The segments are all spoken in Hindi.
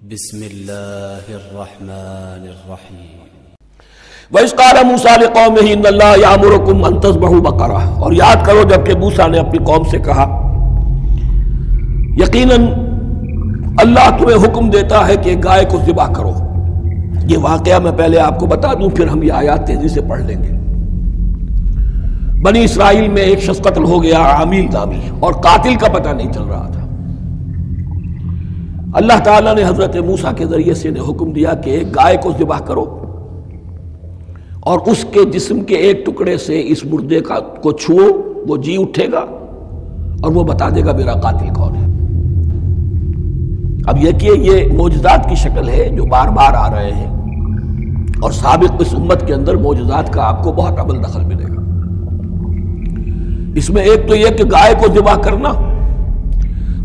बिस्मिल्लाहिर्रहमानिर्रहीम। वस्कारा मूसा ने कौम ही यामुरकुम अंतस बहु बकरा। और याद करो जबकि मूसा ने अपनी कौम से कहा, यकीनन अल्लाह तुम्हें हुक्म देता है कि गाय को जिबा करो। ये वाकया मैं पहले आपको बता दूँ, फिर हम ये आयात तेज़ी से पढ़ लेंगे। बनी इसराइल में एक शख्स कत्ल हो गया आमिल नामी, और कातिल का पता नहीं चल रहा था। अल्लाह ताला ने हज़रत मूसा के ज़रिए से इन्हें हुक्म दिया कि गाय को जिबा करो और उसके जिस्म के एक टुकड़े से इस मुर्दे का को छुओ, वो जी उठेगा और वो बता देगा मेरा कातिल कौन है। अब यह कि ये मोजदात की शक्ल है जो बार बार आ रहे हैं और साबिक इस उम्मत के अंदर मोजदात का आपको बहुत अमल दखल मिलेगा। इसमें एक तो यह कि गाय को जिबा करना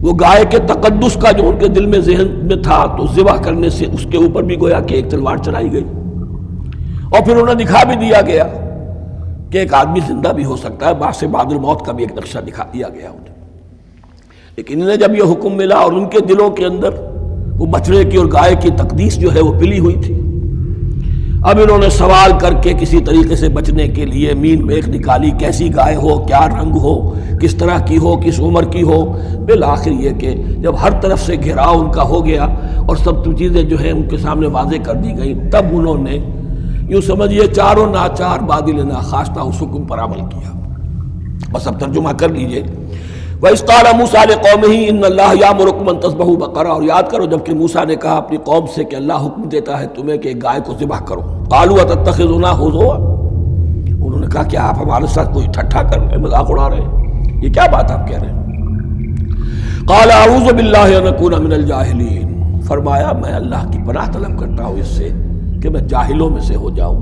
वो गाय के तकद्दुस का जो उनके दिल में, जहन में था तो जिबा करने से उसके ऊपर भी गोया कि एक तलवार चलाई गई। और फिर उन्हें दिखा भी दिया गया कि एक आदमी ज़िंदा भी हो सकता है। बाद से बादल मौत का भी एक नक्शा दिखा दिया गया उन्हें। लेकिन इन्हें जब यह हुक्म मिला और उनके दिलों के अंदर वो बछड़े की और गाय की तकदीस जो है वो पिली हुई थी, अब इन्होंने सवाल करके किसी तरीके से बचने के लिए मीन मेख निकाली, कैसी गाय हो, क्या रंग हो किस तरह की हो, किस उम्र की हो बिल आखिर ये कि जब हर तरफ़ से घिराव उनका हो गया और सब चीज़ें जो है उनके सामने वाजे कर दी गई, तब उन्होंने यूँ समझिए चारों नाचार बादिल ना खास्ता उस हुक्म पर अमल किया। बस अब तर्जुमा कर लीजिए। वस्तारा मूसा ने कौम ही इन यामुरकमन तस्बहू बकरा। और याद करो, जबकि मूसा ने कहा, अपनी कौम से कि अल्लाह हुक्म देता है, तुम्हें कि गाय को जिबा करो। कालू तखना हो उन्होंने कहा कि आप हमारे साथ कोई ठट्ठा कर रहे मज़ाक उड़ा रहे हैं? ये क्या बात आप कह रहे हैं? काला आऊज़बिल्लाकून फरमाया, मैं अल्लाह की पनाह तलब करता हूँ इससे कि मैं जाहिलों में से हो जाऊँ,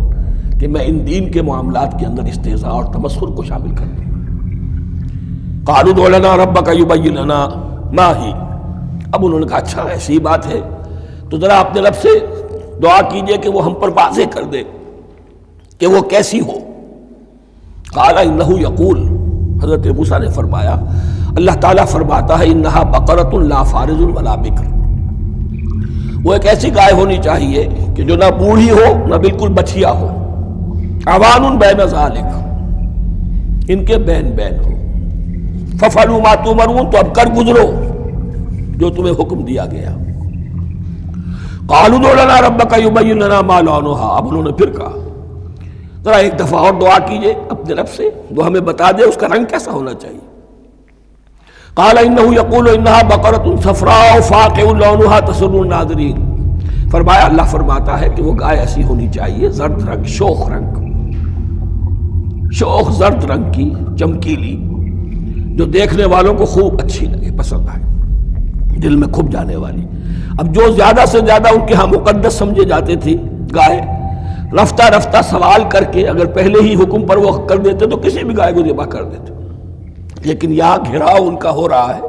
कि मैं इन दीन के मामला के अंदर इस्तेजा और तमस्कुर को शामिल कर दूँ। कानून वलना रब का युबैना माही अब उन्होंने कहा अच्छा ऐसी बात है। तो ज़रा अपने रब से दुआ कीजिए कि वो हम पर वाजे कर दे कि वो कैसी हो। काला, इन्नहू यकूल। हज़रत मूसा ने फरमाया, अल्लाह ताला फरमाता है इन्हा बकरतुल्ला फारिजुल वला बिक्र। वो एक ऐसी गाय होनी चाहिए कि जो ना बूढ़ी हो, ना बिल्कुल बछिया हो। अवान बैन जालिक। इनके बैन बैन हो। फफलू मातू मरून तो अब कर गुजरो, जो तुम्हें हुक्म दिया गया। कालूदोलना रब का युबैना मालौनहा अब उन्होंने फिर कहा जरा एक दफ़ा और दुआ कीजिए अपने रब से। वो हमें बता दे, उसका रंग कैसा होना चाहिए। काला इन यकूल सफरा फ़ाक़ा फरमाया, अल्लाह फरमाता है कि वो गाय ऐसी होनी चाहिए, जर्द रंग, शोख रंग। शोख जर्द रंग की चमकीली, जो देखने वालों को खूब अच्छी लगे, पसंद आए। दिल में खूब जाने वाली। अब जो ज़्यादा से ज़्यादा उनके यहाँ मुकदस समझे जाते थे, गाय रफ्ता रफ्ता सवाल करके अगर पहले ही हुक्म पर वो कर देते तो किसी भी गाय को जबा कर देते। लेकिन यहाँ घिराव उनका हो रहा है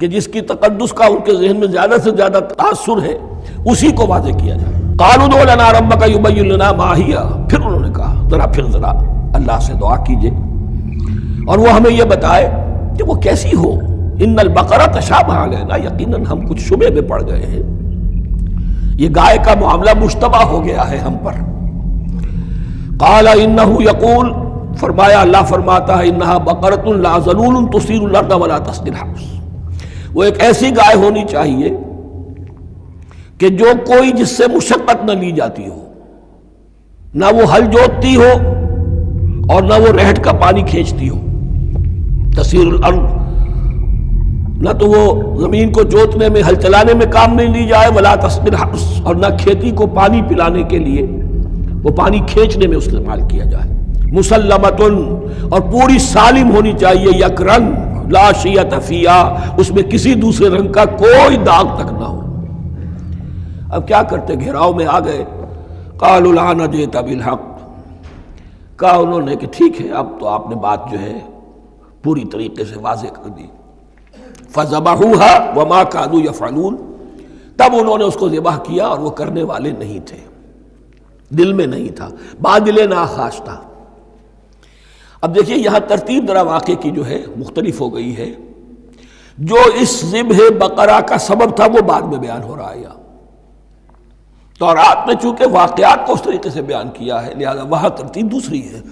कि जिसकी तकदस का उनके जहन में ज़्यादा से ज़्यादा तासुर है, उसी को वाजे किया जाए। कानूना रब का युबैना माहिया। फिर उन्होंने कहा, जरा फिर जरा अल्लाह से दुआ कीजिए। और वो हमें यह बताए कि वो कैसी हो? इन बकरा लेना यकीन हम कुछ शुबे में पड़ गए हैं। ये गाय का मामला मुश्तबा हो गया है हम पर। काला इन यकूल फरमाया फरमाता है इन्ना बकरतुल्लाजलूल तुसीरला तस्दिर वो एक ऐसी गाय होनी चाहिए जो कोई जिससे मुशक्कत न ली जाती हो ना वो हल जोतती हो और ना वो रहट का पानी खींचती हो तसीर न तो वो ज़मीन को जोतने में हल चलाने में काम नहीं ली जाए वला तस्मिर और न खेती को पानी पिलाने के लिए वो पानी खींचने में इस्तेमाल किया जाए। मुसलमतुन और पूरी सालिम होनी चाहिए यक रंग लाशिया तफिया उसमें किसी दूसरे रंग का कोई दाग तक ना हो। अब क्या करते, घेराव में आ गए। कालुलाना जे तबिल हक। कहा उन्होंने कि ठीक है, अब तो आपने बात जो है पूरी तरीके से वाजे कर दी। फजबाहूहा वमा कादू या फलून तब उन्होंने उसको ज़िबाह किया और वो करने वाले नहीं थे। दिल में नहीं था, बादिल ना खास था। अब देखिए, यहाँ तरतीब दरा वाक्य की जो है, मुख्तलिफ़ हो गई है। जो इस जिब बकरा का सबब था, वो बाद में बयान हो रहा है तो और आपने चूँकि वाकयात को उस तरीके से बयान किया है, लिहाजा वहाँ तरतीब दूसरी है।